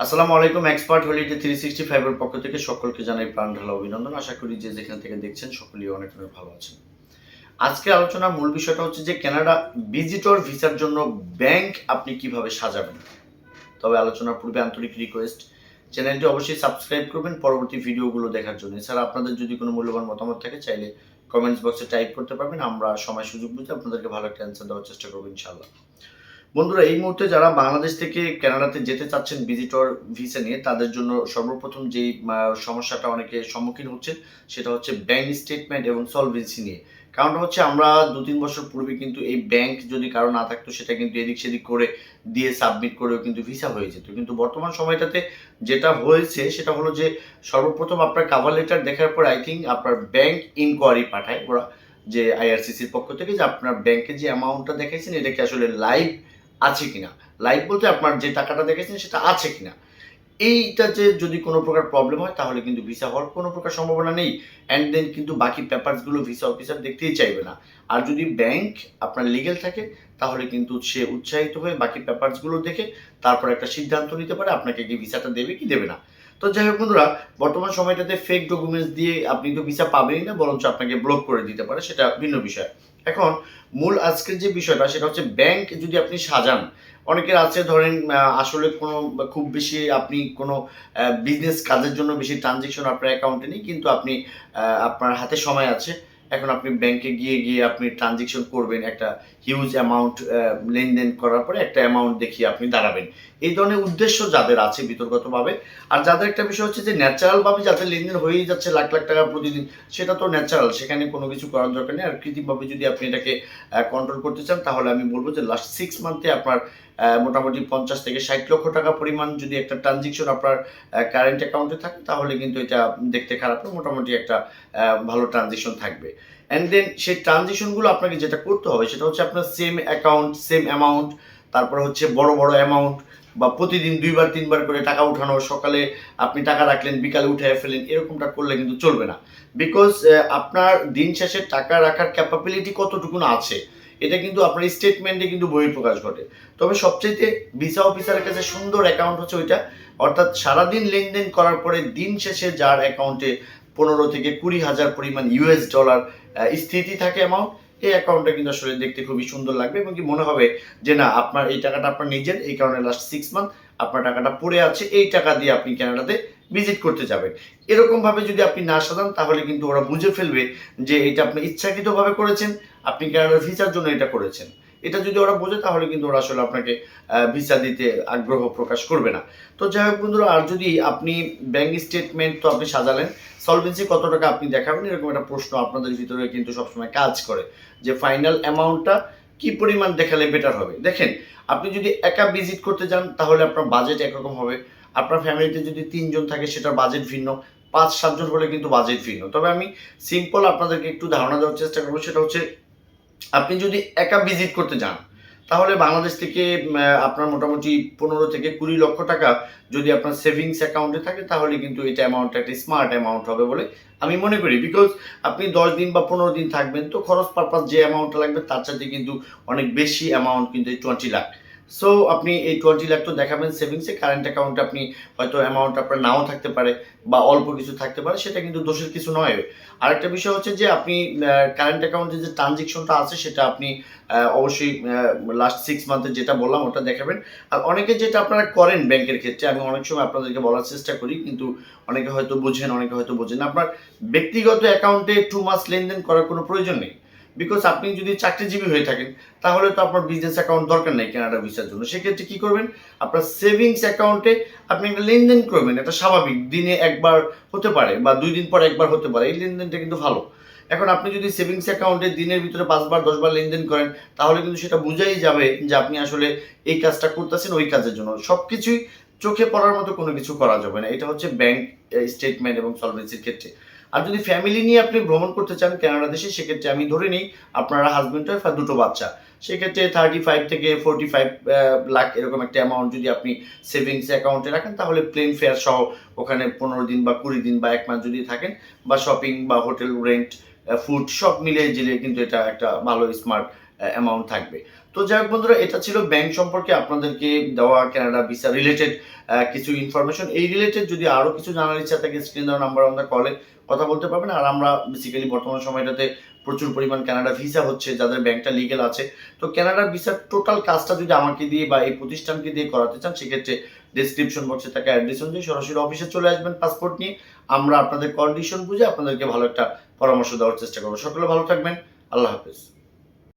আসসালামু আলাইকুম expert holiday three sixty ফাইভের পক্ষ থেকে সকলকে জানাই প্রাণ ঢালা অভিনন্দন। আশা করি যে যেখান থেকে দেখছেন, সকলেই অনেক অনেক ভালো আছেন। আজকে আলোচনার মূল বিষয়টা হচ্ছে যে কানাডা ভিজিটর ভিসার জন্য ব্যাংক আপনি কীভাবে সাজাবেন? তবে আলোচনার পূর্বে আন্তরিক রিকোয়েস্ট চ্যানেলটি অবশ্যই সাবস্ক্রাইব করবেন, পরবর্তী ভিডিওগুলো দেখার জন্য। এছাড়া আপনাদের যদি কোনো মূল্যবান মতামত থাকে, চাইলে কমেন্টস বক্সে টাইপ করতে পারবেন। আমরা সময় সুযোগ বুঝে আপনাদেরকে ভালো একটা অ্যান্সার দেওয়ার চেষ্টা করব ইনশাল্লাহ বন্ধুরা এই মুহূর্তে যারা বাংলাদেশ থেকে কানাডাতে যেতে চাচ্ছেন ভিজিটর ভিসা নিয়ে তাদের জন্য সর্বপ্রথম আহ, সমস্যাটা অনেকে সম্মুখীন হচ্ছে সেটা হচ্ছে ব্যাংক স্টেটমেন্ট এবং সলভেন্সি নিয়ে। কারণটা হচ্ছে আমরা দু তিন বছর পূর্বে কিন্তু এই ব্যাংক যদি কারও না থাকতো সেটা কিন্তু এদিক সেদিক করে দিয়ে সাবমিট করেও কিন্তু ভিসা হয়ে যেত। কিন্তু বর্তমান সময়টাতে যেটা হয়েছে সেটা হলো যে সর্বপ্রথম আপনার কাভার লেটার দেখার পর আই থিঙ্ক আপনার ব্যাংক ইনকোয়ারি পাঠায় ওরা যে আইআরসিসির পক্ষ থেকে যে আপনার ব্যাংকে যে অ্যামাউন্টটা দেখাইছেন এটা কি আসলে লাইভ আছে কিনা? লাইভ বলতে আপনার যে টাকাটা দেখেছেন সেটা আছে কিনা? এইটা যে যদি কোনো প্রকার প্রবলেম হয়, তাহলে কিন্তু ভিসা হওয়ার কোনো প্রকার সম্ভাবনা নেই। অ্যান্ড দেন কিন্তু বাকি পেপারসগুলো ভিসা অফিসার দেখতেই চাইবে না। আর যদি ব্যাংক আপনার লিগেল থাকে, তাহলে কিন্তু সে উৎসাহিত হয়ে বাকি পেপারসগুলো দেখে তারপর একটা সিদ্ধান্ত নিতে পারে, আপনাকে কি ভিসাটা দেবে কি দেবে না। তো যাই হোক বন্ধুরা, বর্তমান সময়টাতে ফেক ডকুমেন্টস দিয়ে আপনি তো ভিসা পাবেনই না, বরঞ্চ আপনাকে ব্লক করে দিতে পারে, সেটা ভিন্ন বিষয়। এখন মূল আজকের যে বিষয়টা, সেটা হচ্ছে ব্যাংক যদি আপনি সাজান, অনেকের আছে ধরেন আসলে কোনো খুব বেশি আপনি কোনো বিজনেস কাজের জন্য বেশি ট্রানজেকশন আপনার অ্যাকাউন্টে নেই, কিন্তু আপনি আপনার হাতে সময় আছে। এখন আপনি ব্যাংকে গিয়ে গিয়ে আপনি ট্রানজেকশন করবেন একটা হিউজ অ্যামাউন্ট লেনদেন করার পরে একটা অ্যামাউন্ট দেখিয়ে আপনি দাঁড়াবেন। এই ধরনের উদ্দেশ্য যাদের আছে বিতর্কতভাবে। আর যাদের একটা বিষয় হচ্ছে যে ন্যাচারালভাবে যাদের লেনদেন হয়েই যাচ্ছে লাখ লাখ টাকা প্রতিদিন, সেটা তো ন্যাচারাল, সেখানে কোনো কিছু করার দরকার নেই। আর কৃত্রিমভাবে যদি আপনি এটাকে কন্ট্রোল করতে চান, তাহলে আমি বলব যে লাস্ট সিক্স মান্থে আপনার মোটামুটি পঞ্চাশ থেকে ষাট লক্ষ টাকা পরিমাণ যদি একটা ট্রানজেকশন আপনার কারেন্ট অ্যাকাউন্টে থাকে, তাহলে কিন্তু এটা দেখতে খারাপ না, মোটামুটি একটা ভালো ট্রানজেকশন থাকবে। অ্যান্ড দেন সেই ট্রানজেকশনগুলো আপনাকে যেটা করতে হবে, সেটা হচ্ছে আপনার সেম অ্যাকাউন্ট সেম অ্যামাউন্ট তারপর হচ্ছে বড় বড় অ্যামাউন্ট বা প্রতিদিন দুইবার, তিনবার করে টাকা উঠানো, সকালে আপনি টাকা রাখলেন, বিকালে উঠে ফেলেন এরকমটা করলে কিন্তু চলবে না। বিকজ আপনার দিন শেষে টাকা রাখার ক্যাপাবিলিটি কতটুকু আছে? এটা কিন্তু আপনার স্টেটমেন্টে কিন্তু বহিঃপ্রকাশ ঘটে। তবে সবচেয়ে ভিসা অফিসারের কাছে সুন্দর অ্যাকাউন্ট হচ্ছে ওইটা। অর্থাৎ সারাদিন লেনদেন করার পরে দিন শেষে যার অ্যাকাউন্টে পনেরো থেকে কুড়ি হাজার পরিমাণ ইউএস ডলার স্থিতি থাকে অ্যামাউন্ট এই অ্যাকাউন্টটা কিন্তু আসলে দেখতে খুবই সুন্দর লাগবে এবং কি মনে হবে যে না, আপনার এই টাকাটা আপনার নিজের, এই কারণে লাস্ট সিক্স মান্থ আপনার টাকাটা পড়ে আছে, এই টাকা দিয়ে আপনি কানাডাতে ভিজিট করতে যাবেন। এরকমভাবে যদি আপনি না সাজান, তাহলে কিন্তু ওরা বুঝে ফেলবে যে এটা আপনি ইচ্ছাকৃতভাবে করেছেন। আপনি কানাডার ভিসার জন্য এটা করেছেন। এটা যদি ওরা বোঝে, তাহলে কিন্তু ওরা আসলে আপনাকে ভিসা দিতে আগ্রহ প্রকাশ করবে না। তো যাই হোক বন্ধুরা, আর যদি আপনি ব্যাংক স্টেটমেন্ট তো আপনি সাজালেন সলভেন্সি কত টাকা আপনি দেখাবেন, এরকম একটা প্রশ্ন আপনাদের ভিতরে কিন্তু সবসময় কাজ করে, যে ফাইনাল অ্যামাউন্টটা কি পরিমাণ দেখালে বেটার হবে। দেখেন, আপনি যদি একা ভিজিট করতে যান, তাহলে আপনার বাজেট একরকম হবে। আপনার ফ্যামিলিতে যদি তিনজন থাকে, সেটার বাজেট ভিন্ন। পাঁচ, সাতজন হলে কিন্তু বাজেট ভিন্ন। তবে আমি সিম্পল আপনাদেরকে একটু ধারণা দেওয়ার চেষ্টা করব, সেটা হচ্ছে আপনি যদি একা ভিজিট করতে যান, তাহলে বাংলাদেশ থেকে আপনার মোটামুটি পনেরো থেকে কুড়ি লক্ষ টাকা যদি আপনার সেভিংস অ্যাকাউন্টে থাকে, তাহলে কিন্তু এটা অ্যামাউন্ট একটা স্মার্ট অ্যামাউন্ট হবে বলে আমি মনে করি। বিকজ আপনি দশ দিন বা পনেরো দিন থাকবেন, তো খরচ পারপাস যে অ্যামাউন্টটা লাগবে, তার সাথে কিন্তু অনেক বেশি অ্যামাউন্ট কিন্তু এই টোয়েন্টি লাখ সো আপনি এই টোয়েন্টি লাখ তো দেখাবেন সেভিংসে কারেন্ট অ্যাকাউন্টে আপনি হয়তো অ্যামাউন্ট আপনার নাও থাকতে পারে বা অল্প কিছু থাকতে পারে, সেটা কিন্তু দোষের কিছু নয়। আরেকটা বিষয় হচ্ছে যে, আপনি কারেন্ট অ্যাকাউন্টে যে ট্রানজেকশনটা আছে, সেটা আপনি অবশ্যই লাস্ট সিক্স মান্থে যেটা বললাম, ওটা দেখাবেন। আর অনেকে যেটা আপনারা করেন ব্যাংকের ক্ষেত্রে, আমি অনেক সময় আপনাদেরকে বলার চেষ্টা করি, কিন্তু অনেকে হয়তো বোঝেন, অনেকে হয়তো বোঝেন আপনার ব্যক্তিগত অ্যাকাউন্টে টু মাস লেনদেন করার কোনো প্রয়োজন নেই। বিকজ আপনি যদি চাকরিজীবী হয়ে থাকেন, তাহলে তো আপনার বিজনেস অ্যাকাউন্ট দরকার নেই কানাডা ভিসার জন্য। সেক্ষেত্রে কী করবেন? আপনার সেভিংস অ্যাকাউন্টে আপনি একটা লেনদেন করবেন, এটা স্বাভাবিক। দিনে একবার হতে পারে বা দুই দিন পর একবার হতে পারে। এই লেনদেনটা কিন্তু ভালো। এখন আপনি যদি সেভিংস অ্যাকাউন্টে দিনের ভিতরে পাঁচবার, দশবার লেনদেন করেন, তাহলে কিন্তু সেটা বোঝাই যাবে যে আপনি আসলে এই কাজটা করতেছেন ওই কাজের জন্য। সব কিছুই চোখে পড়ার মতো কোনো কিছু করা যাবে না। এটা হচ্ছে ব্যাংক স্টেটমেন্ট এবং সলভেন্সির ক্ষেত্রে। আর যদি ফ্যামিলি নিয়ে আপনি ভ্রমণ করতে চান কানাডা দেশে, সেক্ষেত্রে আমি ধরে নিই আপনারা হাজব্যান্ড ওয়াইফ আর দুটো বাচ্চা। সেক্ষেত্রে থার্টি ফাইভ থেকে ফোর্টি ফাইভ লাখ এরকম একটা অ্যামাউন্ট যদি আপনি সেভিংস অ্যাকাউন্টে রাখেন, তাহলে প্লেন ফেয়ার সহ ওখানে পনেরো দিন বা কুড়ি দিন বা এক মাস যদি থাকেন, বা শপিং বা হোটেল রেন্ট ফুড সব মিলিয়ে জিলিয়ে কিন্তু এটা একটা ভালো স্মার্ট অ্যামাউন্ট থাকবে। তো যাই হোক বন্ধুরা, এটা ছিল ব্যাংক সম্পর্কে আপনাদেরকে দেওয়া কানাডা ভিসা রিলেটেড কিছু ইনফরমেশন এই রিলেটেড যদি আরও কিছু জানার ইচ্ছা থাকে স্ক্রিন দেওয়া নাম্বার আমাদের কলে কথা বলতে পারবেন। আর আমরা বেসিক্যালি বর্তমান সময়টাতে প্রচুর পরিমাণ কানাডা ভিসা হচ্ছে, যাদের ব্যাংকটা লিগেল আছে। তো কানাডা ভিসার টোটাল কাজটা যদি আমাকে দিয়ে বা এই প্রতিষ্ঠানকে দিয়ে করাতে চান, সেক্ষেত্রে ডিসক্রিপশন বক্সে থাকা অ্যাড্রেস অনুযায়ী সরাসরি অফিসে চলে আসবেন পাসপোর্ট নিয়ে। আমরা আপনাদের কন্ডিশন বুঝে আপনাদেরকে ভালো একটা পরামর্শ দেওয়ার চেষ্টা করব। সকলে ভালো থাকবেন। আল্লাহ হাফেজ।